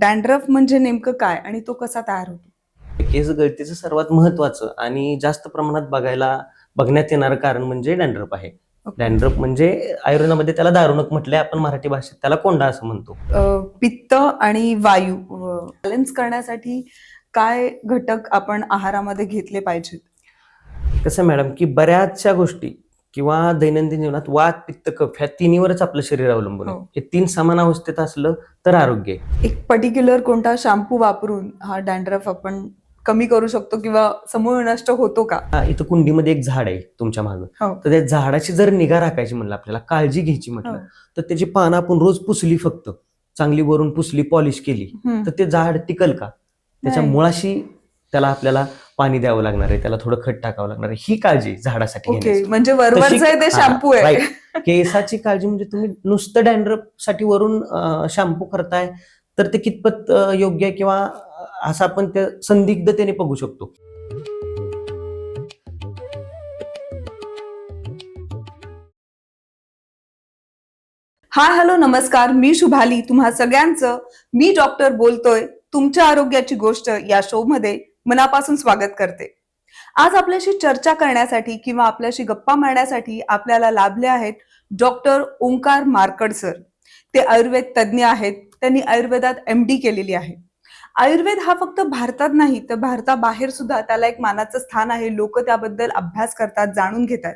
Dandruff म्हणजे नेमकं काय आणि तो कसा तयार होतो? केस गळतीचं सर्वात महत्वाचं आणि जास्त प्रमाणात बघायला बघण्यात येणारं कारण म्हणजे डॅन्ड्रप आहे. डॅन्ड्रप म्हणजे आयुर्वेदामध्ये त्याला दारुणक म्हटलंय आपण मराठी भाषेत त्याला कोंडा असं म्हणतो. पित्त आणि वायू बॅलन्स करण्यासाठी काय घटक आपण आहारामध्ये घेतले पाहिजेत? कसं मॅडम की बऱ्याचशा गोष्टी किंवा दैनंदिन जीवनात वात पित्त कफ ह्या तिन्हीवरच आपलं शरीर अवलंबून आहे हो. हे तीन समान अवस्थेत असलं तर आरोग्य आहे एक पर्टिक्युलर कोणता शॅम्पू वापरून हा डॅन्ड्रफ आपण कमी करू शकतो किंवा समूळ नष्ट होतो का हा, इथं कुंडीमध्ये एक झाड आहे तुमच्या मागं हो. तर त्या झाडाची जर निगा राखायची म्हणलं आपल्याला काळजी घ्यायची हो. म्हटलं तर त्याची पानं आपण रोज पुसली फक्त चांगली वरून पुसली पॉलिश केली हम्म. तर ते झाड टिकल का त्याच्या नाही. मुळाशी त्याला आपल्याला पाणी द्यावं लागणार आहे त्याला थोडं खत टाकावं लागणार आहे. ही काळजी झाडासाठी घेण्याची. म्हणजे वरवरचं तशी- आहे ते हा, शॅम्पू आहे. right. केसाची काळजी म्हणजे तुम्ही नुसतं डॅन्ड्रफसाठी वरून शॅम्पू करताय तर ते कितपत अं, योग्य आहे किंवा अं, असं आपण त्या संदिग्धतेने बघू शकतो? हाय हॅलो नमस्कार. मी शुभाली. तुम्हा सगळ्यांचं मी डॉक्टर बोलतोय. तुमच्या आरोग्याची गोष्ट या शो मध्ये मनापासून स्वागत करते. आज आपल्याशी चर्चा करण्यासाठी किंवा आपल्याशी गप्पा मारण्यासाठी आपल्याला लाभले आहेत डॉक्टर ओंकार मार्कड सर. ते आयुर्वेद तज्ज्ञ आहेत. त्यांनी आयुर्वेदात एम डी केलेली आहे. आयुर्वेद हा फक्त भारतात नाही तर भारताबाहेर सुद्धा त्याला एक मानाचं स्थान आहे. लोक त्याबद्दल अभ्यास करतात जाणून घेतात.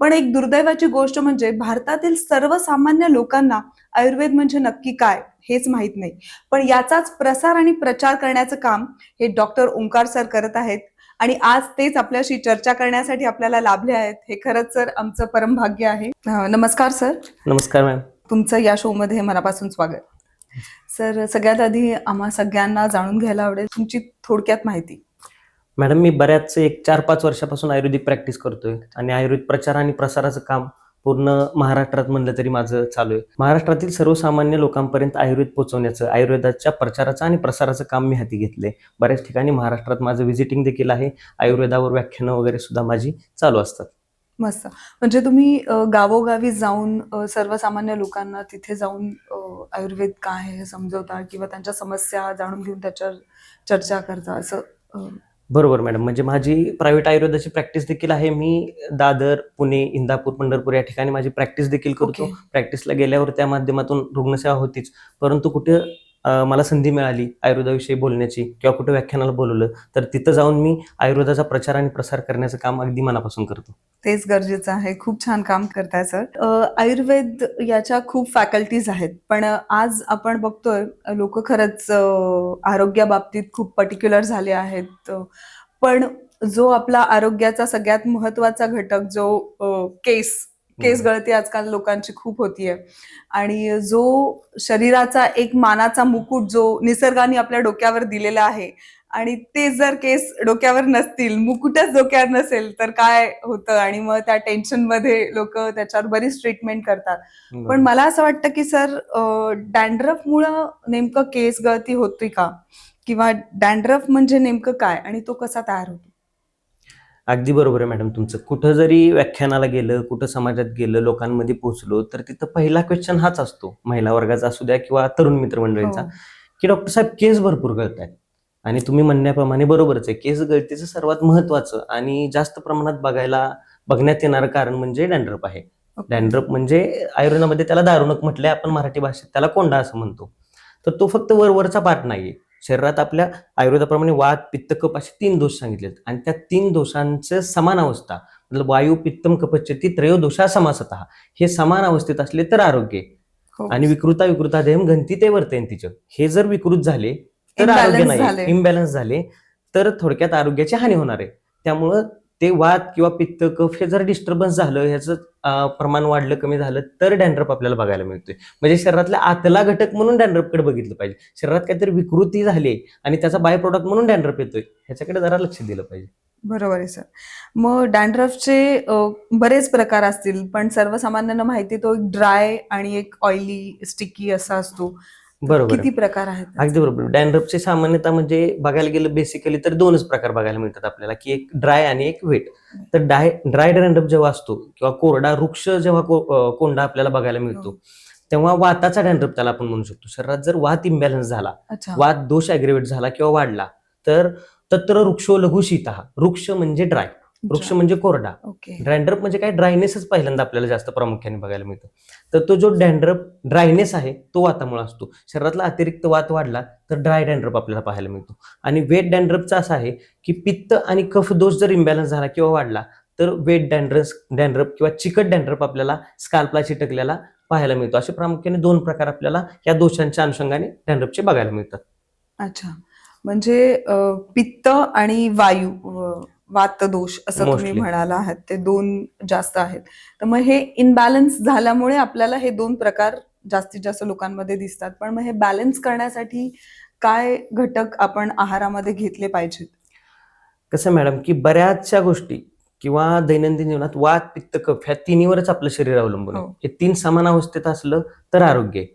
पण एक दुर्दैवाची गोष्ट म्हणजे भारतातील सर्वसामान्य लोकांना आयुर्वेद म्हणजे नक्की काय? हेच माहीत नाही. पण याचाच प्रसार आणि प्रचार करण्याचं काम हे डॉक्टर ओंकार सर करत आहेत. आणि आज तेच आपल्याशी चर्चा करण्यासाठी आपल्याला लाभले आहेत. हे खरंच सर आमचं परमभाग्य आहे. नमस्कार सर. नमस्कार मॅम. तुमचं या शो मध्ये मनापासून स्वागत. सर सगळ्यात आधी आम्हा सगळ्यांना जाणून घ्यायला आवडेल तुमची थोडक्यात माहिती. मॅडम मी बऱ्याच एक चार पाच वर्षापासून आयुर्वेदिक प्रॅक्टिस करतोय. आणि आयुर्वेद प्रचार आणि प्रसाराचं काम पूर्ण महाराष्ट्रात म्हणलं तरी माझं चालू आहे. महाराष्ट्रातील सर्वसामान्य लोकांपर्यंत आयुर्वेद पोहोचवण्याचं आयुर्वेदाच्या प्रचाराचं आणि प्रसाराचं काम मी हाती घेतले बऱ्याच ठिकाणी महाराष्ट्रात माझं व्हिजिटिंग देखील आहे. आयुर्वेदावर व्याख्यानं वगैरे सुद्धा माझी चालू असतात. मस्त. म्हणजे तुम्ही गावोगावी जाऊन सर्वसामान्य लोकांना तिथे जाऊन आयुर्वेद काय आहे हे समजवता किंवा त्यांच्या समस्या जाणून घेऊन त्याच्यावर चर्चा करता असं बरोबर मॅडम. म्हणजे माझी प्रायव्हेट आयुर्वेदाची प्रॅक्टिस देखील आहे. मी दादर पुणे इंदापूर पंढरपूर या ठिकाणी माझी प्रॅक्टिस देखील करतो. ओके. प्रॅक्टिसला गेल्यावर त्या माध्यमातून रुग्णसेवा होतीच. परंतु कुठे मला संधी मिळाली आयुर्वेदाविषयी बोलण्याची किंवा कुठे व्याख्यानाला बोलवलं तर तिथं जाऊन मी आयुर्वेदाचा प्रचार आणि प्रसार करण्याचं काम अगदी मनापासून करतो. तेच गरजेचं आहे. खूप छान काम करताय सर. आयुर्वेद याच्या खूप फॅकल्टीज आहेत पण आज आपण बघतोय लोक खरंच आरोग्याबाबतीत खूप पर्टिक्युलर झाले आहेत पण जो आपला आरोग्याचा सगळ्यात महत्त्वाचा घटक जो केस केस गळती आजकाल लोकांची खूप होतीये. आणि जो शरीराचा एक मानाचा मुकुट जो निसर्गाने आपल्या डोक्यावर दिलेला आहे आणि ते जर केस डोक्यावर नसतील मुकुटच डोक्यावर नसेल तर काय होतं? आणि मग त्या टेन्शनमध्ये लोक त्याच्यावर बरीच ट्रीटमेंट करतात. पण मला असं वाटतं की सर डॅन्ड्रफ मुळे नेमकं केस गळती होती का? किंवा डॅन्ड्रफ म्हणजे नेमकं काय? आणि तो कसा तयार होतो? अगदी बरोबर आहे मॅडम तुमचं. कुठं जरी व्याख्यानाला गेलं कुठं समाजात गेलं लोकांमध्ये पोहोचलो तर तिथं पहिला क्वेश्चन हाच असतो. महिला वर्गाचा असू द्या किंवा तरुण मित्रमंडळींचा हो. की डॉक्टर साहेब केस भरपूर गळत आहेत आणि तुम्ही म्हणण्याप्रमाणे बरोबरच आहे. केस गळतीचं सर्वात महत्वाचं आणि जास्त प्रमाणात बघायला बघण्यात येणारं कारण म्हणजे डॅन्ड्रप आहे. डॅन्ड्रप म्हणजे आयुर्वेदामध्ये त्याला दारुणक म्हटलंय आपण मराठी भाषेत त्याला कोंडा असं म्हणतो. तर तो फक्त वरवरचा पार्ट नाहीये. शरीरात आपल्या आयुर्वेदाप्रमाणे वात पित्त कप असे तीन दोष सांगितलेत आणि त्या तीन दोषांचं समान अवस्था मतलब वायू पित्तम कपच्यती त्रयोदोषा समासत हे समान अवस्थेत असले तर आरोग्य. आणि विकृता विकृता देहम घंती ते वर्तेन तिचं. हे जर विकृत झाले तर आरोग्य. नाही. इम्बॅलन्स झाले तर थोडक्यात आरोग्याची हानी होणार आहे. त्यामुळं ते वात किंवा पित्त कफ हे जर डिस्टर्बन्स झालं ह्याचं प्रमाण वाढलं कमी झालं तर डॅन्ड्रप आपल्याला बघायला मिळतोय. म्हणजे शरीरातला आतला घटक म्हणून डॅन्ड्रपकडे बघितलं पाहिजे. शरीरात काहीतरी विकृती झाली आणि त्याचा बाय प्रोडक्ट म्हणून डॅन्ड्रप येतोय ह्याच्याकडे जरा लक्ष दिलं पाहिजे. बरोबर आहे सर मग डॅन्ड्रफचे बरेच प्रकार असतील पण सर्वसामान्यांना माहिती तो एक ड्राय आणि एक ऑइली स्टिकी असा असतो. बरोबर किती प्रकार आहेत? अगदी बरोबर. डॅन्ड्रपचे सामान्यतः म्हणजे बघायला गेलं बेसिकली तर दोनच प्रकार बघायला मिळतात आपल्याला की एक ड्राय आणि एक वेट तर डाय ड्राय डॅन्ड्रप जेव्हा असतो किंवा कोरडा वृक्ष जेव्हा कोंडा आपल्याला बघायला मिळतो तेव्हा वाताचा डॅन्ड्रप त्याला आपण म्हणू शकतो. शरीरात जर वात इम्बॅलन्स झाला वात दोष अग्रेवेट झाला किंवा वाढला तर तत्र वृक्षो लघु शीत वृक्ष म्हणजे ड्राय वृक्ष म्हणजे कोरडा. ओके. डॅन्ड्रप म्हणजे काय? ड्रायनेसच पहिल्यांदा आपल्याला जास्त प्रामुख्याने बघायला मिळतं. तर तो जो डॅन्ड्रप ड्रायनेस आहे तो वातामुळे असतो. शरीरातला अतिरिक्त वात वाढला तर ड्राय डॅन्ड्रप आपल्याला पाहायला मिळतो. आणि वेट डॅन्ड्रपचा असा आहे की पित्त आणि कफ दोष जर इम्बॅलन्स झाला किंवा वाढला तर वेट डॅन्ड्रस डॅन्ड्रप किंवा चिकट डॅन्ड्रप आपल्याला स्काल्पला चिटकलेला पाहायला मिळतो. असे प्रामुख्याने दोन प्रकार आपल्याला या दोषांच्या अनुषंगाने डॅन्ड्रपचे बघायला मिळतात. अच्छा. म्हणजे पित्त आणि वायू अ, वात दोष असं तुम्ही. म्हणाला आहात ते दोन जास्त आहेत. तर मग हे इनबॅलन्स झाल्यामुळे आपल्याला हे दोन प्रकार जास्तीत जास्त लोकांमध्ये दिसतात. पण मग हे बॅलन्स करण्यासाठी काय घटक आपण आहारामध्ये घेतले पाहिजेत? कसं मॅडम की बऱ्याचशा गोष्टी किंवा दैनंदिन जीवनात वात पित्त कफ ह्या तिन्हीवरच आपलं शरीर अवलंबून आहे. हो. हे तीन समान अवस्थेत असलं तर आरोग्य आहे.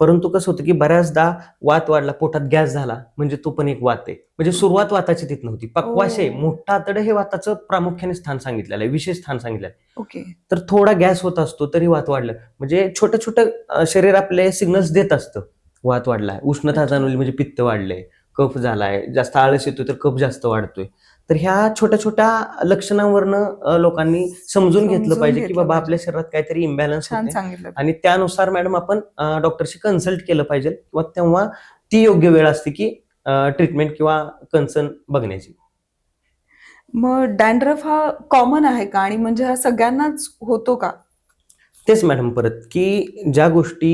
परंतु कसं होतं की बऱ्याचदा वात वाढला पोटात गॅस झाला म्हणजे तो पण एक वात आहे. म्हणजे सुरुवात वाताची तिथ नव्हती. पक्वाशय ओ. मोठा आतडे हे वाताचं प्रामुख्याने स्थान सांगितलेलं आहे विशेष स्थान सांगितलेलं आहे. ओके. तर थोडा गॅस होत असतो तरी वात वाढलं. म्हणजे छोटं छोटं शरीर आपले सिग्नल्स देत असतं वात वाढलाय. उष्णता. जाणवली म्हणजे पित्त वाढलंय कफ झालाय जास्त आळस येतोय तर कफ जास्त वाढतोय. तर ह्या छोट्या छोट्या लक्षणांवरनं लोकांनी समजून घेतलं पाहिजे की बाबा. आपल्या शरीरात काहीतरी इम्बॅलन्स आणि त्यानुसार मॅडम आपण डॉक्टरशी कन्सल्ट केलं पाहिजे किंवा तेव्हा ती योग्य वेळ असते की ट्रीटमेंट किंवा कन्सर्न बघण्याची. मग डॅन्ड्रफ हा कॉमन आहे का? आणि म्हणजे हा सगळ्यांनाच होतो का? तेच मॅडम परत की ज्या गोष्टी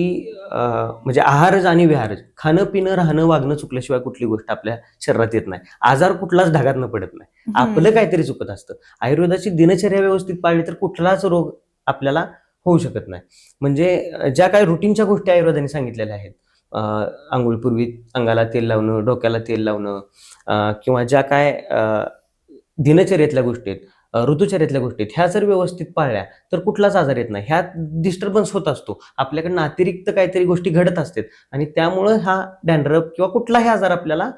म्हणजे आहारज आणि विहारज खाणं पिणं राहणं वागणं चुकल्याशिवाय कुठली गोष्ट आपल्या शरीरात येत नाही. आजार कुठलाच ढगात पडत नाही. आपलं. काहीतरी चुकत असतं. आयुर्वेदाची दिनचर्या व्यवस्थित पाळली तर कुठलाच रोग आपल्याला होऊ शकत नाही. म्हणजे ज्या काही रुटीनच्या गोष्टी आयुर्वेदाने सांगितलेल्या आहेत आंघोळपूर्वी अंगाला तेल लावणं डोक्याला तेल लावणं किंवा ज्या काय दिनचर्येतल्या गोष्टी आहेत ऋतुचर्येतल्या गोष्टी आहेत. ह्या जर व्यवस्थित पाळल्या तर कुठलाच आजार येत नाही. ह्यात डिस्टर्बन्स होत असतो. आपल्याकडनं अतिरिक्त काहीतरी गोष्टी घडत असतात. आणि त्यामुळं हा डॅन्ड्रप किंवा कुठलाही आजार आपल्याला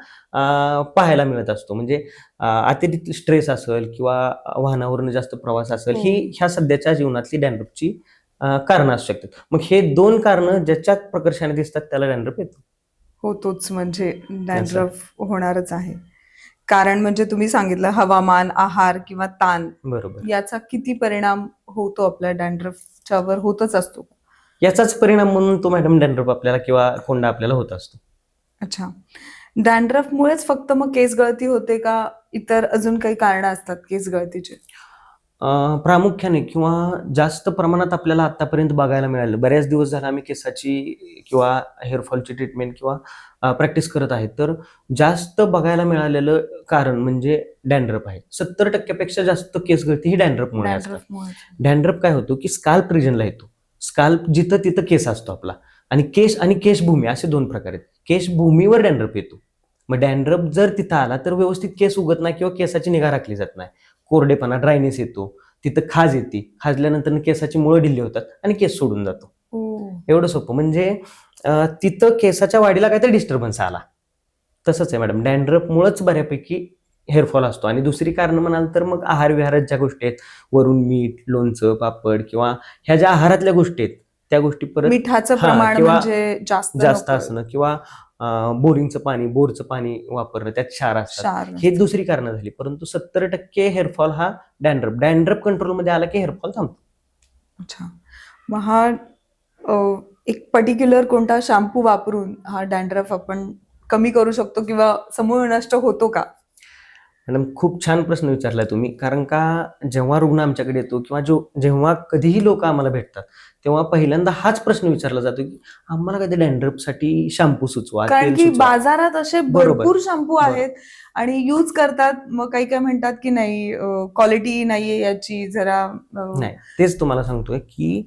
पाहायला मिळत असतो. म्हणजे अतिरिक्त स्ट्रेस असेल किंवा वाहनावरनं जास्त प्रवास असेल हो. ही. ह्या सध्याच्या जीवनातली डॅन्ड्रपची कारणं असू शकतात. मग हे दोन कारणं ज्याच्यात प्रकर्षाने दिसतात त्याला डॅन्ड्रप येतो. होतोच. म्हणजे डॅन्ड्रफ होणारच आहे. कारण म्हणजे तुम्ही सांगितलं हवामान आहार किंवा ताण. बरोबर. याचा किती परिणाम होतो आपल्या डॅन्ड्रफच्या वर होतच असतो. याचाच परिणाम म्हणून तो मॅडम डॅन्ड्रप आपल्याला किंवा कोंडा आपल्याला होत असतो. अच्छा. डॅन्ड्रफमुळेच फक्त मग केस गळती होते का? इतर अजून काही कारण असतात केस गळतीचे? प्रामुख्याने किंवा जास्त प्रमाणात आपल्याला आतापर्यंत बघायला मिळालं. बऱ्याच दिवस झाला आम्ही केसाची किंवा हेअरफॉलची ट्रीटमेंट किंवा प्रॅक्टिस करत आहे. तर जास्त बघायला मिळालेलं कारण म्हणजे डॅन्ड्रप आहे. सत्तर टक्क्यापेक्षा जास्त केस गळती ही डॅन्ड्रपमुळे असतात. डॅन्ड्रप काय होतो की स्काल्प रिजनला येतो. स्काल्प जिथं तिथं केस असतो आपला. आणि केस आणि केशभूमी असे दोन प्रकार आहेत. केशभूमीवर डॅन्ड्रप येतो. मग डॅन्ड्रप जर तिथं आला तर व्यवस्थित केस उगत नाही किंवा केसाची निगा राखली जात नाही. कोरडेपणा ड्रायनेस येतो. तिथं खाज येते. खाजल्यानंतर केसाची मुळं ढिल्ली होतात आणि केस सोडून जातो. ओ, एवढं सोपं. म्हणजे तिथं केसाच्या वाढीला काहीतरी डिस्टर्बन्स आला. तसंच आहे मॅडम. डॅन्ड्रपमुळंच बऱ्यापैकी हेअरफॉल असतो. आणि दुसरी कारण म्हणाल तर मग आहार विहारात ज्या गोष्टी आहेत वरून मीठ लोणचं पापड किंवा ह्या ज्या आहारातल्या गोष्टी आहेत त्या गोष्टी परत मिठाचं हा, प्रमाण म्हणजे जास्त. असणं किंवा बोरिंगचं पाणी बोरचं पाणी वापरणं त्यात क्षार असतात. हे दुसरी कारणं झाली. परंतु सत्तर टक्के हेअरफॉल हा डॅन्ड्रप डॅन्ड्रप कंट्रोलमध्ये आला की हेअरफॉल थांबतो. अच्छा. मग हा एक पर्टिक्युलर कोणता शॅम्पू वापरून हा डॅन्ड्रफ आपण कमी करू शकतो किंवा समूळ नष्ट होतो का? मॅडम खूप छान प्रश्न विचारलाय तुम्ही. कारण का जेव्हा रुग्ण आमच्याकडे येतो किंवा जो जेव्हा कधीही लोक आम्हाला भेटतात तेव्हा पहिल्यांदा हाच प्रश्न विचारला जातो की आम्हाला कधी डॅन्ड्रपसाठी शॅम्पू सुचवा कारण की बाजारात असे. भरपूर शॅम्पू. आहेत आणि यूज करतात मग काही काय म्हणतात की नाही क्वालिटी नाहीये याची जरा नाही तेच तुम्हाला सांगतोय की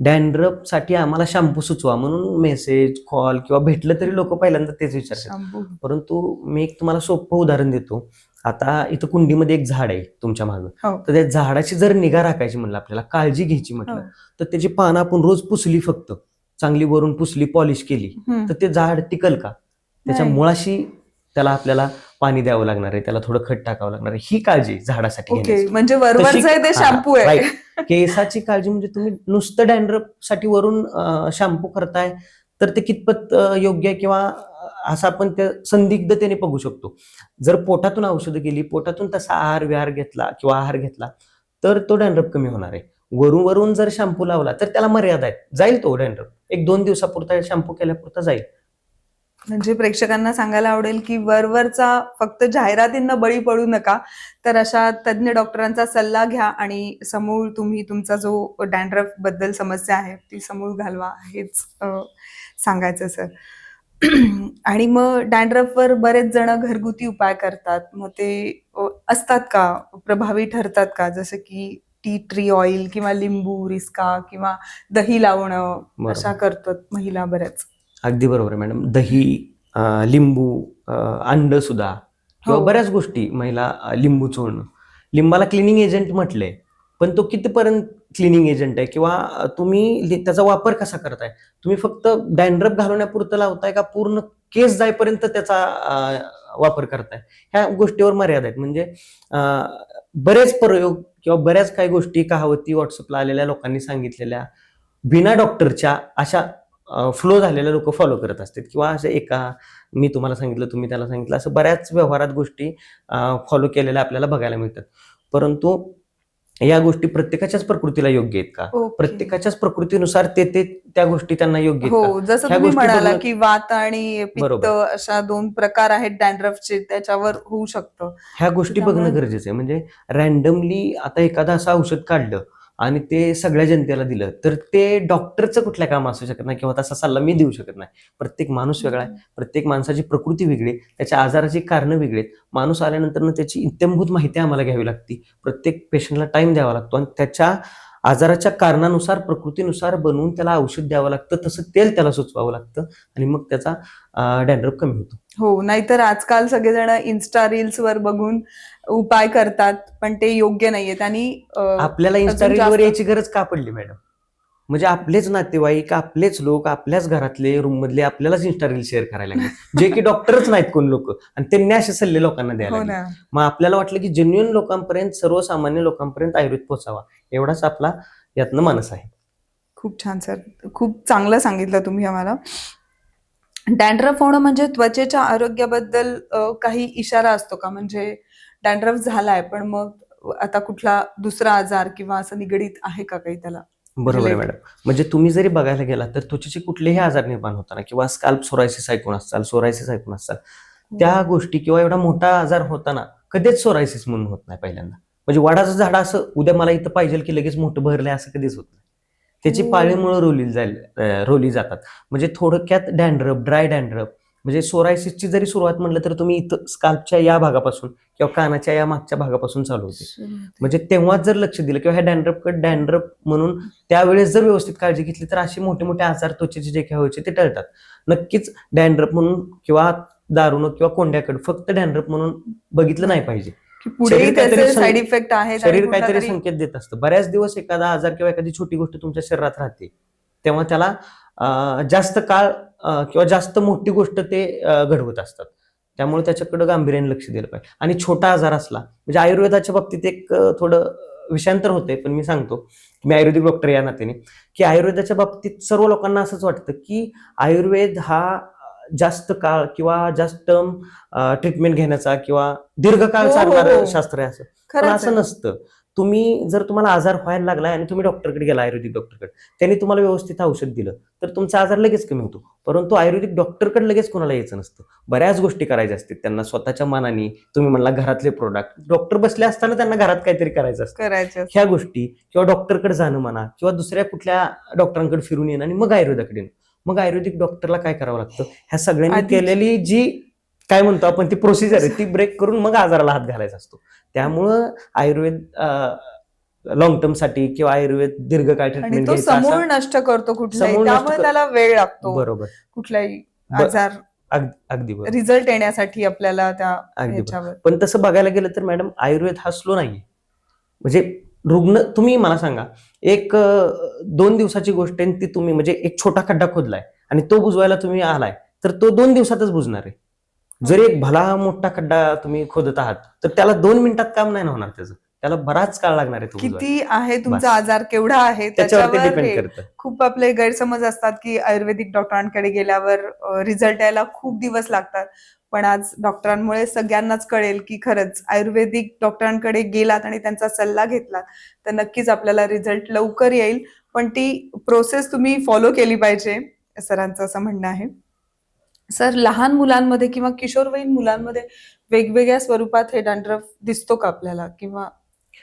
डॅन्ड्रपसाठी आम्हाला शॅम्पू सुचवा म्हणून मेसेज कॉल किंवा भेटलं तरी लोक पहिल्यांदा तेच विचारतात शॅम्पू परंतु मी एक तुम्हाला सोपं उदाहरण देतो आता इथं कुंडीमध्ये एक झाड आहे तुमच्या मागं हो. तर त्या झाडाची जर निगा राखायची म्हणलं आपल्याला काळजी घ्यायची हो. म्हटलं तर त्याची पानं आपण रोज पुसली फक्त चांगली वरून पुसली पॉलिश केली. तर ते झाड टिकल का त्याच्या. मुळाशी त्याला आपल्याला पाणी द्यावं लागणार आहे त्याला थोडं खत टाकावं लागणार आहे ही काळजी झाडासाठी. म्हणजे ते हा, शॅम्पू आहे. केसाची काळजी म्हणजे तुम्ही नुसतं डॅन्ड्रफसाठी वरून शॅम्पू करताय तर ते कितपत योग्य आहे किंवा असं आपण त्या संदिग्धतेने बघू शकतो. जर पोटातून औषधं गेली पोटातून तसा आहार विहार घेतला किंवा आहार घेतला तर तो डॅन्ड्रफ कमी होणार आहे. वरून वरून जर शॅम्पू लावला तर त्याला मर्यादा आहे. जाईल तो डॅन्ड्रफ. एक दोन दिवसापुरता शॅम्पू केल्यापुरता जाईल. म्हणजे प्रेक्षकांना सांगायला आवडेल की वरवरचा फक्त जाहिरातींना बळी पडू नका तर अशा तज्ज्ञ डॉक्टरांचा सल्ला घ्या आणि समूळ तुम्ही तुमचा जो डॅन्ड्रफबद्दल समस्या आहे ती समूळ घालवा हेच सांगायचं सर. आणि मग डॅन्ड्रफवर बरेच जण घरगुती उपाय करतात. मग ते असतात का? प्रभावी ठरतात का? जसं की टी ट्री ऑइल किंवा लिंबू रिस्का किंवा दही लावणं. अशा करतात महिला बऱ्याच. अगदी बरोबर आहे मॅडम. दही लिंबू अंड सुद्धा किंवा हो. बऱ्याच गोष्टी महिला लिंबू चोळणं. लिंबाला क्लिनिंग एजंट म्हटलंय. पण तो कितीपर्यंत क्लिनिंग एजंट आहे? किंवा तुम्ही लि- त्याचा वापर कसा करताय? तुम्ही फक्त डॅन्ड्रफ घालवण्यापुरतं लावताय का? पूर्ण केस जाईपर्यंत त्याचा वापर करताय? ह्या गोष्टीवर मर्यादा आहेत. म्हणजे बरेच प्रयोग किंवा बऱ्याच काही गोष्टी कहावती व्हॉट्सअपला आलेल्या लोकांनी सांगितलेल्या बिना डॉक्टरच्या अशा फ्लो झालेल्या लोक फॉलो करत असतात. किंवा असं एका मी तुम्हाला सांगितलं तुम्ही त्याला सांगितलं असं बऱ्याच व्यवहारात गोष्टी फॉलो केलेल्या आपल्याला बघायला मिळतात. परंतु या गोष्टी प्रत्येकाच्याच प्रकृतीला योग्य आहेत का. प्रत्येकाच्याच प्रकृतीनुसार ते ते त्या गोष्टी त्यांना योग्य? हो जसं तुम्ही म्हणाला की वात आणि पित्त. अशा दोन प्रकार आहेत डॅन्ड्रफचे त्याच्यावर होऊ शकतं ह्या गोष्टी बघणं गरजेचं आहे म्हणजे रॅन्डमली आता एखादं असं औषध काढलं आणि ते सगळ्या जनतेला दिलं. तर ते डॉक्टरचं कुठल्या काम असू शकत नाही किंवा तसा सल्ला मी देऊ शकत नाही. प्रत्येक माणूस वेगळा आहे. प्रत्येक माणसाची प्रकृती वेगळी आहे, त्याच्या आजाराची कारणं वेगळी आहेत. माणूस आल्यानंतर त्याची इत्यंभूत माहिती आम्हाला घ्यावी लागती. प्रत्येक पेशंटला टाइम द्यावा लागतो आणि त्याच्या आजाराच्या कारणानुसार प्रकृतीनुसार बनवून त्याला औषध द्यावं लागतं. तसं तेल त्याला सुचवावं लागतं आणि मग त्याचा डॅन्ड्रफ कमी होतो. हो नाहीतर आजकाल सगळेजण इन्स्टा रील्स वर बघून उपाय करतात पण ते योग्य नाहीयेत आणि आपल्याला इन्स्टा जास्त- यायची गरज का पडली मॅडम म्हणजे आपलेच नातेवाईक आपलेच लोक आपल्याच घरातले रूम मधले आपल्यालाच इन्स्टा रील शेअर करायला लागले. जे की डॉक्टरच नाहीत कोण लोक. आणि त्यांनी असे सल्ले लोकांना द्यायला हो मग आपल्याला वाटलं की जेन्युअन लोकांपर्यंत सर्वसामान्य लोकांपर्यंत आयुर्वेद पोहोचावा. एवढाच आपला यातनं मानस आहे. खूप छान सर. खूप चांगलं सांगितलं तुम्ही आम्हाला. डॅन्ड्रफ होणं म्हणजे त्वचेच्या आरोग्याबद्दल काही इशारा असतो का? म्हणजे डॅन्ड्रफ झालाय पण मग आता कुठला दुसरा आजार किंवा असं निगडीत आहे का काही त्याला? बरोबर आहे. मॅडम म्हणजे तुम्ही जरी बघायला गेला तर त्वचेचे कुठलेही आजार निर्माण होताना किंवा स्काल्प सोरायसिस ऐकून असाल सोरायसिस ऐकून असाल त्या गोष्टी किंवा एवढा मोठा आजार होताना कधीच सोरायसिस म्हणून होत नाही पहिल्यांदा म्हणजे वाडाचं झाड असं उद्या मला इथं पाहिजे की लगेच मोठं भरलंय असं कधीच होत नाही त्याची हो. पाळीमुळे रोली जाईल रोली जातात म्हणजे थोडक्यात डॅन्ड्रफ ड्राय डॅन्ड्रफ म्हणजे सोरायसिसची जरी सुरुवात म्हटलं तर तुम्ही इथं स्काल्पच्या या भागापासून किंवा कानाच्या या मागच्या भागापासून चालू होते. म्हणजे तेव्हाच जर लक्ष दिलं किंवा ह्या डॅन्ड्रफकडे डॅन्ड्रफ म्हणून त्यावेळेस जर व्यवस्थित काळजी घेतली तर असे मोठे मोठे आजार त्वचेचे जे काही व्हायचे ते टळतात. नक्कीच डॅन्ड्रफ म्हणून किंवा दारूनं किंवा कोंड्याकडे फक्त डॅन्ड्रफ म्हणून बघितलं नाही पाहिजे. की पुढेही शरीर काहीतरी त्याचे सं- साईड इफेक्ट आणि शरीर काहीतरी तरी- संकेत देत असतं. बऱ्याच दिवस एखादा आजार किंवा एखादी छोटी गोष्ट तुमच्या शरीरात राहते. तेव्हा त्याला जास्त काळ किंवा जास्त मोठी गोष्ट ते घडवत असतात त्यामुळे त्याच्याकडे गांभीर्याने लक्ष दिलं पाहिजे आणि छोटा आजार असला म्हणजे आयुर्वेदाच्या बाबतीत एक थोडं विषांतर होते पण मी सांगतो मी आयुर्वेदिक डॉक्टर या नात्याने की आयुर्वेदाच्या बाबतीत सर्व लोकांना असंच वाटतं की आयुर्वेद हा जास्त काळ किंवा जास्त ट्रीटमेंट घेण्याचा किंवा दीर्घकाळ हो, हो, चालणारं हो. शास्त्र आहे असं पण असं. नसतं तुम्ही जर तुम्हाला आजार व्हायला लागलाय आणि तुम्ही डॉक्टरकडे गेला आयुर्वेदिक डॉक्टरकडे त्यांनी तुम्हाला व्यवस्थित औषध दिलं तर तुमचा आजार लगेच कमी होतो. परंतु आयुर्वेदिक डॉक्टरकडे लगेच कोणाला यायचं नसतं. बऱ्याच गोष्टी करायच्या असतात त्यांना स्वतःच्या मनाने. तुम्ही म्हणला घरातले प्रोडक्ट डॉक्टर बसले असताना त्यांना घरात काहीतरी करायचं असतं. करायचे ह्या गोष्टी किंवा डॉक्टरकडे जाणं म्हणा किंवा दुसऱ्या कुठल्या डॉक्टरांकडे फिरून येणं आणि मग आयुर्वेदाकडे मग आयुर्वेदिक डॉक्टरला काय करावं लागतं? ह्या सगळ्यांनी केलेली जी काय म्हणतो आपण ती प्रोसिजर आहे. ती ब्रेक करून मग आजाराला हात घालायचा असतो. त्यामुळं आयुर्वेद लॉंग टर्मसाठी किंवा आयुर्वेद दीर्घकाळ ट्रीटमेंट तो घ्यायचा समूळ नष्ट करतो कुठलाही त्यामुळे त्याला वेळ लागतो. बरोबर. कुठलाही आजार अग- अगदी रिझल्ट येण्यासाठी आपल्याला त्या अगदी पण तसं बघायला गेलं तर मॅडम आयुर्वेद हा स्लो नाहीये. म्हणजे रुग्ण तुम्ही मला सांगा एक दोन दिवसाची गोष्ट आहे ती तुम्ही म्हणजे एक छोटा खड्डा खोदलाय आणि तो बुजवायला तुम्ही आलाय तर तो दोन दिवसातच बुजणार आहे. जर एक भला मोठा खड्डा तुम्ही खोदत आहात तर त्याला दोन मिनिटात काम नाही होणार त्याचं त्याला बराच काळ लागणार आहे. किती आहे. तुमचा आजार केवढा आहे त्याच्यावरती त्याच्यावर डिपेंड. करतं खूप आपले गैरसमज असतात की आयुर्वेदिक डॉक्टरांकडे गेल्यावर रिझल्ट यायला खूप दिवस लागतात पण आज डॉक्टरांमुळे सगळ्यांनाच कळेल की खरंच आयुर्वेदिक डॉक्टरांकडे गेलात आणि त्यांचा सल्ला घेतलात तर नक्कीच आपल्याला रिझल्ट लवकर येईल पण ती प्रोसेस तुम्ही फॉलो केली पाहिजे सरांचं असं म्हणणं आहे सर लहान मुलांमध्ये किंवा किशोरवयीन मुलांमध्ये वेगवेगळ्या स्वरूपात हे डॅन्ड्रफ दिसतो का आपल्याला? किंवा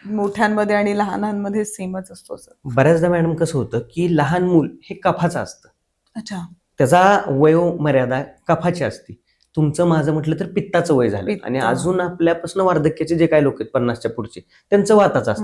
मोठ्यांमध्ये आणि लहानांमध्ये सेमच असतो सर? बऱ्याचदा मॅडम कसं होतं की लहान मूल हे कफाचं असतं. अच्छा. त्याचा वयो मर्यादा कफाची असते. तुमचं माझं म्हटलं तर पित्ताचं वय झालं. आणि अजून आपल्यापासून वार्धक्याचे जे काही लोक आहेत पन्नासच्या पुढचे त्यांचं वाताचं असतं.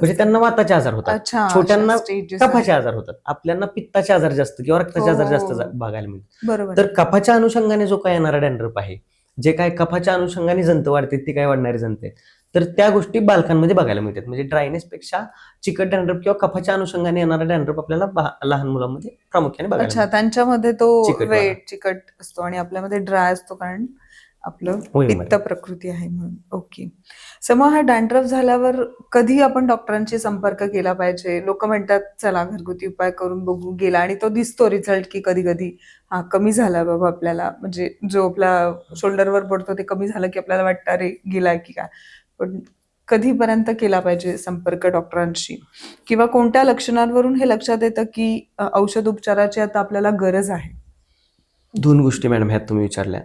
म्हणजे त्यांना वाताचे आजार होतात. छोट्यांना. कफाचे आजार होतात. आपल्याला पित्ताचे आजार जास्त किंवा रक्ताचे आजार जास्त हो. बघायला मिळतात. तर कफाच्या अनुषंगाने जो काय येणारा डॅन्ड्रप आहे जे काय कफाच्या अनुषंगाने जंत वाढते ती काय वाढणारी जंत आहेत? तर त्या गोष्टी बालकांमध्ये बघायला मिळतात. म्हणजे ड्रायनेस पेक्षा चिकट डॅन्ड्रप किंवा कफाच्या अनुषंगाने येणारा डॅन्ड्रप आपल्याला लहान मुलांमध्ये प्रामुख्याने बघायला अच्छा. त्यांच्यामध्ये तो. वेट चिकट असतो आणि आपल्यामध्ये ड्राय असतो कारण आपलं पित्त. प्रकृती आहे म्हणून. ओके. सो मग हा डॅन्ड्रफ झाल्यावर कधी आपण डॉक्टरांशी संपर्क केला पाहिजे? लोक म्हणतात चला घरगुती उपाय करून बघू गेला. आणि तो दिसतो रिझल्ट की कधी कधी हा कमी झाला बाबा आपल्याला. म्हणजे जो आपला शोल्डरवर पडतो ते कमी झालं की आपल्याला वाटतं अरे गेलाय की काय? पण कधीपर्यंत केला पाहिजे संपर्क डॉक्टरांशी? किंवा कोणत्या लक्षणांवरून हे लक्षात येतं की औषध उपचाराची आता आपल्याला गरज आहे? दोन गोष्टी मॅडम ह्यात तुम्ही विचारल्या.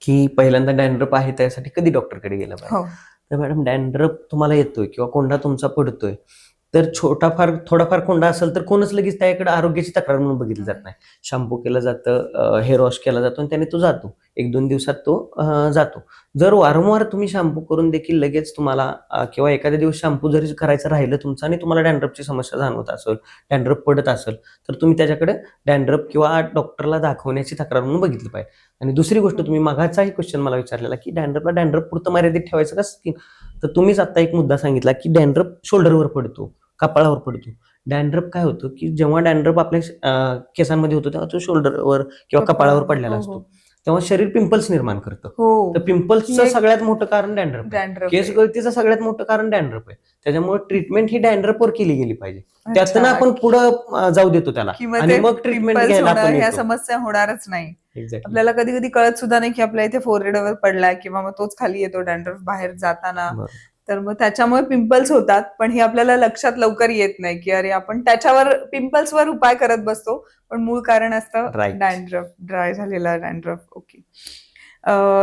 की पहिल्यांदा डॅन्ड्रप आहे त्यासाठी कधी डॉक्टरकडे गेलं पाहिजे? हो. तर मॅडम डॅन्ड्रप तुम्हाला येतोय किंवा कोंडा तुमचा पडतोय. तर छोटाफार थोडाफार कोंडा असेल तर कोणच लगेच त्याकडे आरोग्याची तक्रार म्हणून बघितली जात नाही. शॅम्पू केलं जातं हेअर वॉश केला जातो आणि त्याने तो जातो. एक दोन दिवसात तो जातो. जर वारंवार तुम्ही शॅम्पू करून देखील लगेच तुम्हाला किंवा एखाद्या दिवस शॅम्पू जरी करायचं राहिलं तुमचं आणि तुम्हाला डॅन्ड्रपची समस्या जाणवत असेल डॅन्ड्रप पडत असेल तर तुम्ही त्याच्याकडे डॅन्ड्रप किंवा डॉक्टरला दाखवण्याची तक्रार म्हणून बघितलं पाहिजे. आणि दुसरी गोष्ट तुम्ही मागाचाही क्वेश्चन मला विचारलेला की डॅन्ड्रपला डॅन्ड्रप पुरतं मर्यादित ठेवायचं का स्किन तर तुम्हीच आता एक मुद्दा सांगितला की डॅन्ड्रप शोल्डरवर पडतो. कपाळावर पडतो? डॅन्ड्रप काय होतं की जेव्हा डॅन्ड्रप आपल्या केसांमध्ये होतो तेव्हा तो शोल्डरवर किंवा कपाळावर पडलेला हो, असतो. हो. तेव्हा शरीर पिंपल्स निर्माण करतं. हो. तर पिंपल्सचं सगळ्यात मोठं कारण डॅन्ड्रप केस गळतीचं सगळ्यात मोठं कारण डॅन्ड्रप आहे. त्याच्यामुळे ट्रीटमेंट ही डॅन्ड्रपवर केली गेली पाहिजे. त्यातनं आपण पुढं जाऊ देतो त्याला. आणि मग ट्रीटमेंट घ्यायला. समस्या होणारच नाही. आपल्याला कधी कधी कळत सुद्धा नाही की आपल्या इथे फोरहेडवर पडलाय किंवा मग तोच खाली येतो डॅन्ड्रफ बाहेर जाताना. तर मग त्याच्यामुळे पिंपल्स होतात. पण हे आपल्याला लक्षात लवकर येत नाही की अरे आपण त्याच्यावर पिंपल्स वर उपाय करत बसतो. पण मूळ कारण असतं. डॅन्ड्रफ ड्राय झालेला डॅन्ड्रफ ओके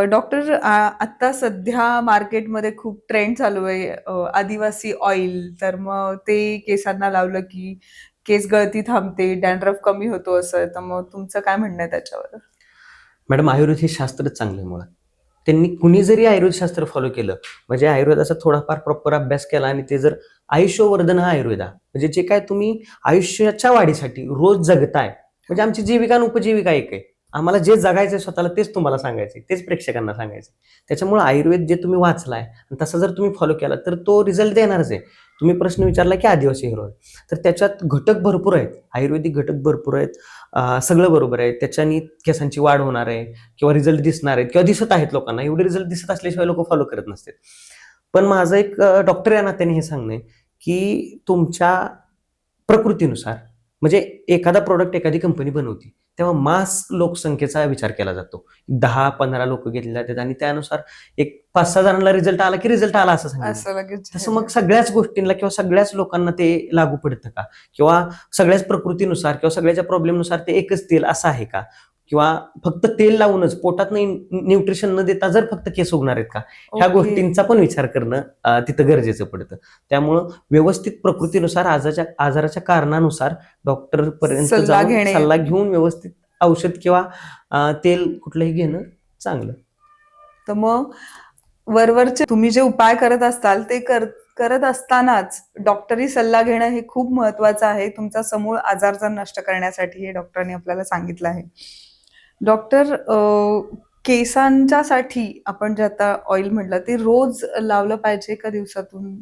डॉक्टर आता सध्या मार्केटमध्ये खूप ट्रेंड चालू आहे. आदिवासी ऑइल तर मग ते केसांना लावलं की केस गळती थांबते डॅन्ड्रफ कमी होतो असं. तर मग तुमचं काय म्हणणं आहे त्याच्यावर? मॅडम आयुर्वेद हे शास्त्रच चांगलं मुळात त्यांनी कुणी जरी आयुर्वेदशास्त्र फॉलो केलं म्हणजे आयुर्वेदाचा थोडाफार प्रॉपर अभ्यास केला आणि ते जर आयुष्यवर्धन हा आयुर्वेदा म्हणजे जे काय तुम्ही आयुष्याच्या वाढीसाठी रोज जगताय म्हणजे आमची जीविका आणि उपजीविका एक आहे. आम्हाला जे जगायचंय स्वतःला तेच तुम्हाला सांगायचंय तेच प्रेक्षकांना सांगायचंय. त्याच्यामुळे आयुर्वेद जे तुम्ही वाचलाय आणि तसा जर तुम्ही फॉलो केला तर तो रिझल्ट देणारच आहे. तुम्ही प्रश्न विचारला की आदिवासी हिरो तर त्याच्यात घटक भरपूर आहेत. आयुर्वेदिक घटक भरपूर आहेत. सगळं बरोबर आहे. त्याच्यानी केसांची वाढ होणार आहे किंवा रिझल्ट दिसणार आहेत किंवा दिसत आहेत लोकांना. एवढे रिझल्ट दिसत असल्याशिवाय लोक फॉलो करत नसतात. पण माझं एक डॉक्टर या नात्याने हे सांगणं की तुमच्या प्रकृतीनुसार म्हणजे एखादा प्रोडक्ट एखादी कंपनी बनवती. तेव्हा मास लोकसंख्येचा विचार केला जातो. दहा पंधरा लोक घेतले जातात आणि त्यानुसार एक पाच सहा जणांना रिझल्ट आला की रिझल्ट आला असं सांगितलं तसं मग सगळ्याच गोष्टींना किंवा सगळ्याच लोकांना ते लागू पडतं का? किंवा सगळ्याच प्रकृतीनुसार किंवा सगळ्याच्या प्रॉब्लेमनुसार ते एकच तेल असं आहे का? किंवा फक्त तेल लावूनच पोटात न्यूट्रिशन न देता जर फक्त केस उगणार आहेत का? ह्या. गोष्टींचा पण विचार करणं तिथं गरजेचं पडतं. त्यामुळं व्यवस्थित प्रकृतीनुसार आजाच्या आजाराच्या कारणानुसार डॉक्टर पर्यंत सल्ला घेऊन व्यवस्थित औषध किंवा तेल कुठलंही घेणं चांगलं. तर मग वरवरचे तुम्ही जे उपाय करत असताल ते कर करत असतानाच डॉक्टरी सल्ला घेणं हे खूप महत्वाचं आहे. तुमचा समूळ आजार जर नष्ट करण्यासाठी हे डॉक्टरांनी आपल्याला सांगितलं आहे. डॉक्टर केसांच्यासाठी केसांच्या साठी आपण जे आता ऑइल म्हटलं ते रोज लावलं पाहिजे का दिवसातून?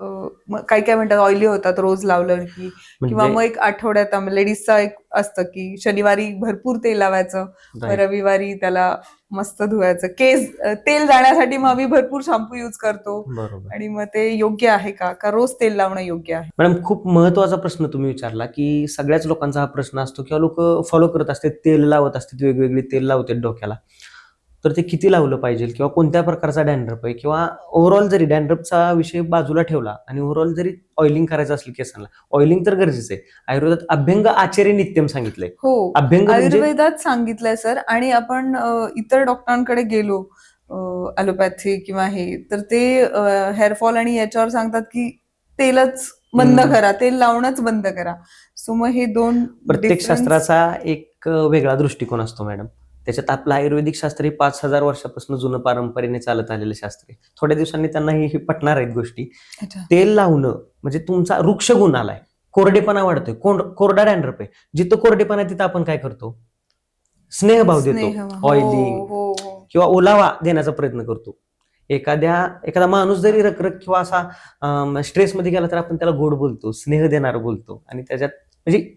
काही काय म्हणतात ऑइली होतात रोज लावलं की. किंवा मग म्हणजे एक आठवड्यात लेडीजचा एक असतं की शनिवारी भरपूर तेल लावायचं. रविवारी त्याला मस्त धुवायचं. केस तेल जाण्यासाठी मग आम्ही भरपूर शॅम्पू यूज करतो. आणि मग ते योग्य आहे का? का रोज तेल लावणं योग्य आहे? मॅडम खूप महत्त्वाचा प्रश्न तुम्ही विचारला की सगळ्याच लोकांचा हा प्रश्न असतो किंवा लोक फॉलो करत असतात तेल लावत असतात वेगवेगळे तेल लावतात डोक्याला. तर ते किती लावलं पाहिजे किंवा कोणत्या प्रकारचा डॅन्ड्रप आहे? किंवा ओव्हरऑल जरी डॅन्ड्रपचा विषय बाजूला ठेवला आणि ओव्हरऑल जरी ऑइलिंग करायचं असेल केसांना ऑइलिंग तर गरजेचं आहे. आयुर्वेदात अभ्यंग आचार्य नित्यम सांगितलंय. हो अभ्यंग म्हणजे आयुर्वेदात सांगितलंय सर. आणि आपण इतर डॉक्टरांकडे गेलो अलोपॅथी किंवा हे तर ते हेअरफॉल आणि याच्यावर सांगतात की तेलच बंद. करा तेल लावणंच बंद करा. सो मग हे दोन प्रत्येक शास्त्राचा एक वेगळा दृष्टिकोन असतो मॅडम. त्याच्यात आपलं आयुर्वेदिक शास्त्र हे पाच हजार वर्षापासून जुनं पारंपरेने चालत आलेलं शास्त्र आहे. थोड्या दिवसांनी त्यांना हे पटणार आहेत गोष्टी. तेल लावणं म्हणजे तुमचा वृक्ष गुण आलाय कोरडेपणा वाढतोय. कोंड कोरडा डॅन्ड्रप आहे. जिथं कोरडेपणा आहे तिथं आपण काय करतो? स्नेहभाव देतो. स्नेह, हो, ऑइलिंग. हो, हो. किंवा ओलावा देण्याचा प्रयत्न करतो. एखाद्या एखादा माणूस जरी रखरख किंवा असा स्ट्रेसमध्ये गेला तर आपण त्याला गोड बोलतो स्नेह देणार बोलतो. आणि त्याच्यात म्हणजे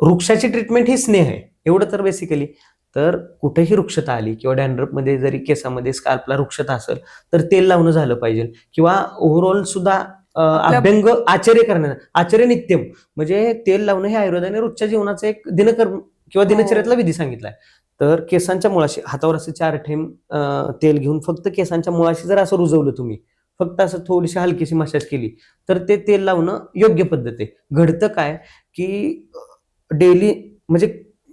वृक्षाची ट्रीटमेंट ही स्नेह आहे. एवढं तर बेसिकली तर कुठेही वृक्षता आली किंवा डॅन्ड्रपमध्ये जरी केसामध्ये स्काल्पला वृक्षता असेल तर तेल लावणं झालं पाहिजे. किंवा ओव्हरऑल सुद्धा अभ्यंग आचार्य करणं आचार्य नित्यम. म्हणजे तेल लावणं हे आयुर्वेदाने रोजच्या जीवनाचं एक दिनकर्म किंवा दिनचर्यातला विधी सांगितलाय. तर केसांच्या मुळाशी हातावर असं चार ठेम तेल घेऊन फक्त केसांच्या मुळाशी जर असं रुजवलं तुम्ही फक्त असं थोडीशी हलकीशी मसाज केली तर ते तेल लावणं योग्य पद्धत आहे. घडतं काय की डेली म्हणजे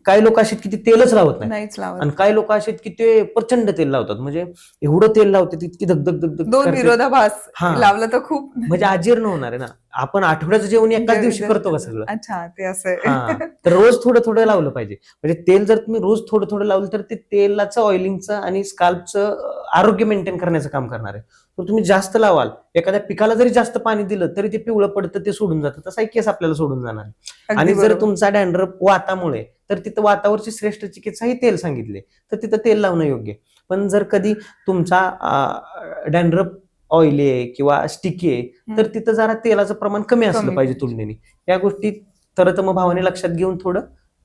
काही लोक असे की ते तेलच लावत नाही नाहीच लावत. आणि काही लोक असे की ते प्रचंड तेल लावतात. म्हणजे एवढं तेल लावतात इतकी धगधग धगधग दोन. विरोधाभास हा. लावलं तर खूप. म्हणजे आजीर्ण होणार आहे ना. आपण आठवड्याचं जेवण एकाच दिवशी करतो का सगळं? अच्छा ते असं आहे. हा. तर रोज थोडं थोडं लावलं पाहिजे. म्हणजे तेल जर तुम्ही रोज थोडं थोडं लावलं तर ते तेलाचं ऑइलिंगचं आणि स्काल्पचं आरोग्य मेंटेन करण्याचं काम करणार आहे. तर तुम्ही जास्त लावाल एखाद्या पिकाला जरी जास्त पाणी दिलं तरी ते पिवळं पडतं ते सोडून जातं तसा एक केस आपल्याला सोडून जाणार आणि जर. तुमचा डॅन्ड्रप वातामुळे तर तिथं वातावरची श्रेष्ठ चिकित्सा ही तेल सांगितले तर तिथं तेल लावणं योग्य. पण जर कधी तुमचा डॅन्ड्रप ऑइली आहे किंवा स्टिकी आहे तर तिथं जरा तेलाचं प्रमाण कमी असलं पाहिजे. तुलनेने या गोष्टी तरतम भावाने लक्षात घेऊन थोडं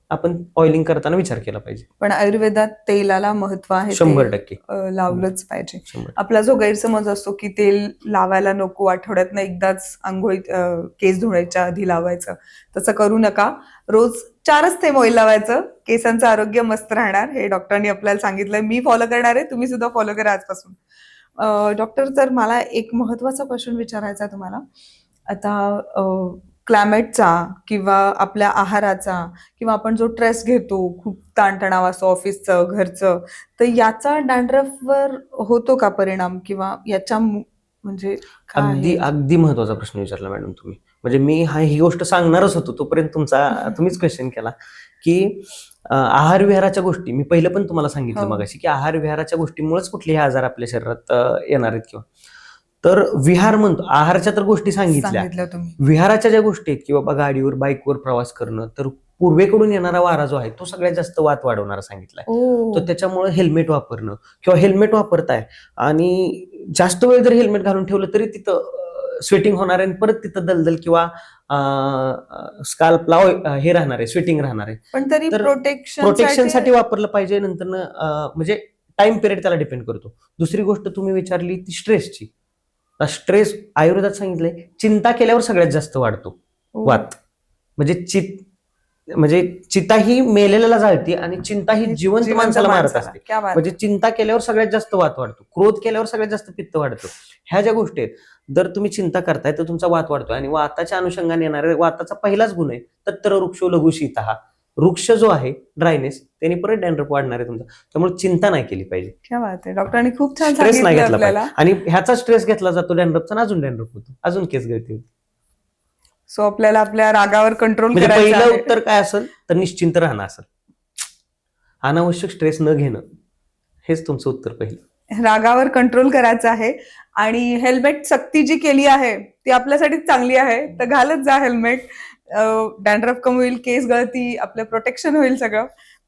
आपण ऑइलिंग करताना विचार केला पाहिजे. पण आयुर्वेदात तेलाला महत्त्व आहे ते, शंभर टक्के. अ, लावलंच पाहिजे. शंभर आपला जो गैरसमज असतो की तेल लावायला नको आठवड्यातनं एकदाच आंघोळी अ, केस धुण्याच्या आधी लावायचं तसं करू नका. रोज चारच थेंब ऑइल लावायचं केसांचं आरोग्य मस्त राहणार हे डॉक्टरांनी आपल्याला सांगितलंय. मी फॉलो करणार आहे तुम्ही सुद्धा फॉलो करा आजपासून. अ, डॉक्टर तर मला एक महत्त्वाचा क्वेश्चन विचारायचा आहे तुम्हाला. आता क्लायमेटचा किंवा आपल्या आहाराचा किंवा आपण जो स्ट्रेस घेतो खूप ताणतणाव असतो ऑफिसचं घरचं तर याचा डॅन्ड्रफवर होतो का परिणाम किंवा याच्या म्हणजे अगदी? अगदी महत्त्वाचा प्रश्न विचारला मॅडम तुम्ही म्हणजे मी हा ही गोष्ट सांगणारच होतो तोपर्यंत तुमचा तुम्हीच क्वेश्चन केला की आहार विहाराच्या गोष्टी मी पहिलं पण तुम्हाला सांगितलं हो. मगाशी की आहार विहाराच्या गोष्टीमुळेच कुठलेही आजार आपल्या शरीरात येणार आहेत किंवा तर विहार म्हणतो आहाराच्या तर गोष्टी सांगितल्या. विहाराच्या ज्या गोष्टी आहेत की बाबा गाडीवर बाईकवर प्रवास करणं तर पूर्वेकडून येणारा वारा जो आहे तो सगळ्यात जास्त वात वाढवणारा सांगितलाय. तर त्याच्यामुळे हेल्मेट वापरणं किंवा हेल्मेट वापरताय आणि जास्त वेळ जर हेल्मेट घालून ठेवलं तरी तिथं स्वेटिंग होणार आहे आणि परत तिथं दलदल किंवा स्काल्पला हे राहणार आहे स्वेटिंग राहणार आहे. पण तरी तर प्रोटेक्शन प्रोटेक्शनसाठी वापरलं पाहिजे नंतर म्हणजे टाइम पिरियड त्याला डिपेंड करतो. दुसरी गोष्ट तुम्ही विचारली ती स्ट्रेसची स्ट्रेस आयुर्वेदात सांगितलंय चिंता केल्यावर सगळ्यात जास्त वाढतो. वात. म्हणजे चित म्हणजे चिता ही मेलेल्याला जाळते आणि चिंता ही जिवंत माणसाला मारत असते. म्हणजे चिंता केल्यावर सगळ्यात जास्त वात वाढतो. क्रोध केल्यावर सगळ्यात जास्त पित्त वाढतो. ह्या ज्या गोष्टी आहेत जर तुम्ही चिंता करताय तर तुमचा वात वाढतोय. आणि वाताच्या अनुषंगाने येणारे वाताचा पहिलाच गुण आहे तत्तर वृक्ष लघु शीत. हा वृक्ष जो आहे ड्रायनेस त्याने परत डॅन्ड्रप वाढणार आहे तुमचा. त्यामुळे चिंता नाही केली पाहिजे. क्या बात आहे. डॉक्टरांनी खूप छान स्ट्रेस नाही घेतला पाहिजे. आणि ह्याचा स्ट्रेस घेतला जातो डॅन्ड्रपचा आणि अजून डॅन्ड्रप होतो. अजून केस गळती होती सो आपल्याला आपल्या रागावर कंट्रोल म्हणजे करायचं पहिलं. उत्तर काय असेल? तर निश्चिंत राहणं असेल. अनावश्यक स्ट्रेस न घेणं. हेच तुमचं उत्तर पहिलं. रागावर कंट्रोल करायचं आहे. आणि हेल्मेट सक्ती जी केली आहे ती आपल्यासाठी चांगली आहे. तर घालत जा हेल्मेट डॅन्ड्रफ कमी होईल केस गळती आपलं प्रोटेक्शन होईल सगळं.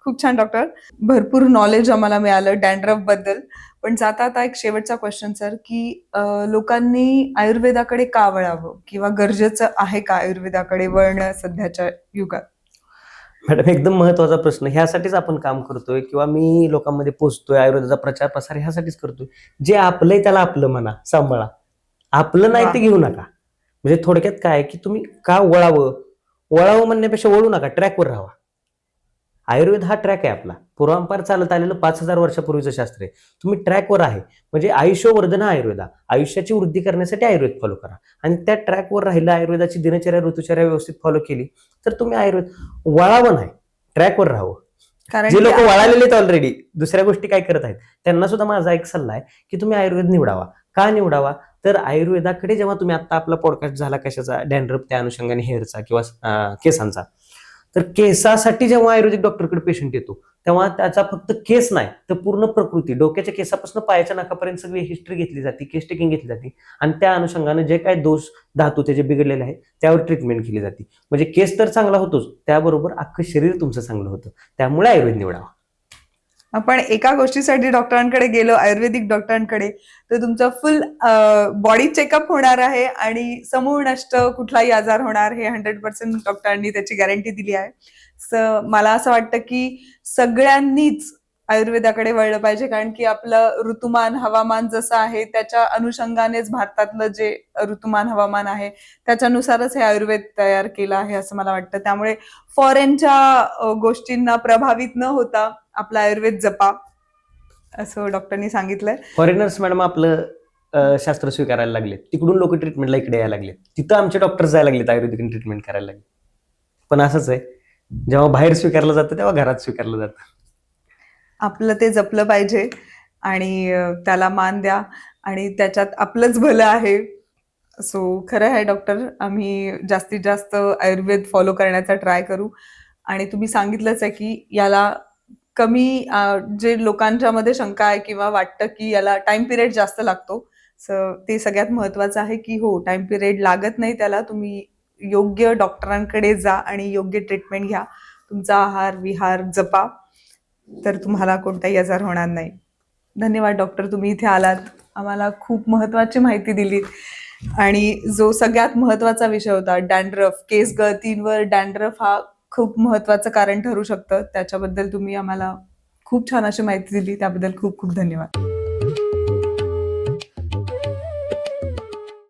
खूप छान डॉक्टर भरपूर नॉलेज आम्हाला मिळालं डॅन्ड्रफबद्दल. पण जाता आता एक शेवटचा क्वेश्चन सर की लोकांनी आयुर्वेदाकडे का वळावं? किंवा गरजेचं आहे का आयुर्वेदाकडे वळणं सध्याच्या युगात? मॅडम एकदम महत्त्वाचा प्रश्न. ह्यासाठीच आपण काम करतोय किंवा मी लोकांमध्ये पोहोचतोय आयुर्वेदाचा प्रचार प्रसार ह्यासाठीच करतोय. जे आपलंय त्याला आपलं म्हणा सांभाळा. आपलं नाही ते घेऊ नका. म्हणजे थोडक्यात काय की तुम्ही का वळावं? वळावं म्हणण्यापेक्षा वळू नका ट्रॅकवर राहावा. आयुर्वेद हा ट्रॅक आहे आपला. पूर्वांपार चालत आलेलं पाच हजार वर्षापूर्वीचं शास्त्र आहे. तुम्ही ट्रॅकवर आहे. म्हणजे आयुष्यवर्धन आयुर्वेद. आयुष्याची वृद्धी करण्यासाठी आयुर्वेद फॉलो करा. आणि त्या ट्रॅकवर राहिलं आयुर्वेदाची दिनचर्या ऋतुचर्या व्यवस्थित फॉलो केली तर तुम्ही आयुर्वेद वळावं नाही. ट्रॅकवर राहावं. कारण जे लोक वळालेले आहेत ऑलरेडी दुसऱ्या गोष्टी काय करत आहेत? त्यांना सुद्धा माझा एक सल्ला आहे की तुम्ही आयुर्वेद निवडावा. का निवडावा? तर आयुर्वेदाकडे जेव्हा तुम्ही आता आपला पॉडकास्ट झाला कशाचा? डॅन्ड्रप त्या अनुषंगाने हेअरचा किंवा केसांचा. तर केसासाठी जेव्हा आयुर्वेदिक डॉक्टरकडे पेशंट येतो तेव्हा त्याचा फक्त केस नाही तर पूर्ण प्रकृती डोक्याच्या केसापासून पायाच्या नाकापर्यंत सगळी हिस्ट्री घेतली जाते केस टेकिंग घेतली जाते. आणि त्या अनुषंगाने जे काय दोष धातू त्याचे बिघडलेले आहेत त्यावर ट्रीटमेंट केली जाते. म्हणजे केस तर चांगला होतोच त्याबरोबर अख्खं शरीर तुमचं चांगलं होतं. त्यामुळे आयुर्वेद निवडावा. आपण एका गोष्टीसाठी डॉक्टरांकडे गेलो आयुर्वेदिक डॉक्टरांकडे तर तुमचं फुल बॉडी चेकअप होणार आहे आणि समूळ नष्ट कुठलाही आजार होणार हे हंड्रेड पर्सेंट डॉक्टरांनी त्याची गॅरंटी दिली आहे. मला असं वाटतं की सगळ्यांनीच आयुर्वेदाकडे वळलं पाहिजे कारण की आपलं ऋतुमान हवामान जसं आहे त्याच्या अनुषंगानेच भारतातलं जे ऋतुमान हवामान आहे त्याच्यानुसारच हे आयुर्वेद तयार केलं आहे असं मला वाटतं. त्यामुळे फॉरेनच्या गोष्टींना प्रभावित न होता आपला आयुर्वेद जपा असं डॉक्टरनी सांगितलंय. फॉरेनर्स मॅडम आपलं अं, शास्त्र स्वीकारायला लागले तिकडून लोक ट्रीटमेंटला इकडे यायला लागले तिथं आमचे डॉक्टर जायला लागलेत आयुर्वेदिक ट्रीटमेंट करायला लागले पण असंच आहे. जेव्हा बाहेर स्वीकारलं जातं तेव्हा घरात स्वीकारलं जातं. आपलं ते जपलं पाहिजे आणि अ, त्याला मान द्या आणि त्याच्यात आपलंच भलं आहे. सो खरं आहे डॉक्टर आम्ही जास्तीत जास्त आयुर्वेद फॉलो करण्याचा ट्राय करू. आणि तुम्ही सांगितलंच आहे की याला कमी जे लोकांच्या मध्ये शंका आहे किंवा वाटतं की याला टाइम पिरियड जास्त लागतो. स ते सगळ्यात महत्वाचं आहे की हो टाइम पिरियड लागत नाही त्याला. तुम्ही योग्य डॉक्टरांकडे जा आणि योग्य ट्रीटमेंट घ्या. तुमचा आहार विहार जपा. तर तुम्हाला कोणताही आजार होणार नाही. धन्यवाद डॉक्टर तुम्ही इथे आलात. आम्हाला खूप महत्वाची माहिती दिली आणि जो सगळ्यात महत्त्वाचा विषय होता डॅन्ड्रफ केस गळतींवर डॅन्ड्रफ हा खूप महत्वाचं कारण ठरू शकतं. त्याच्याबद्दल तुम्ही आम्हाला खूप छान अशी माहिती दिली. त्याबद्दल खूप खूप धन्यवाद.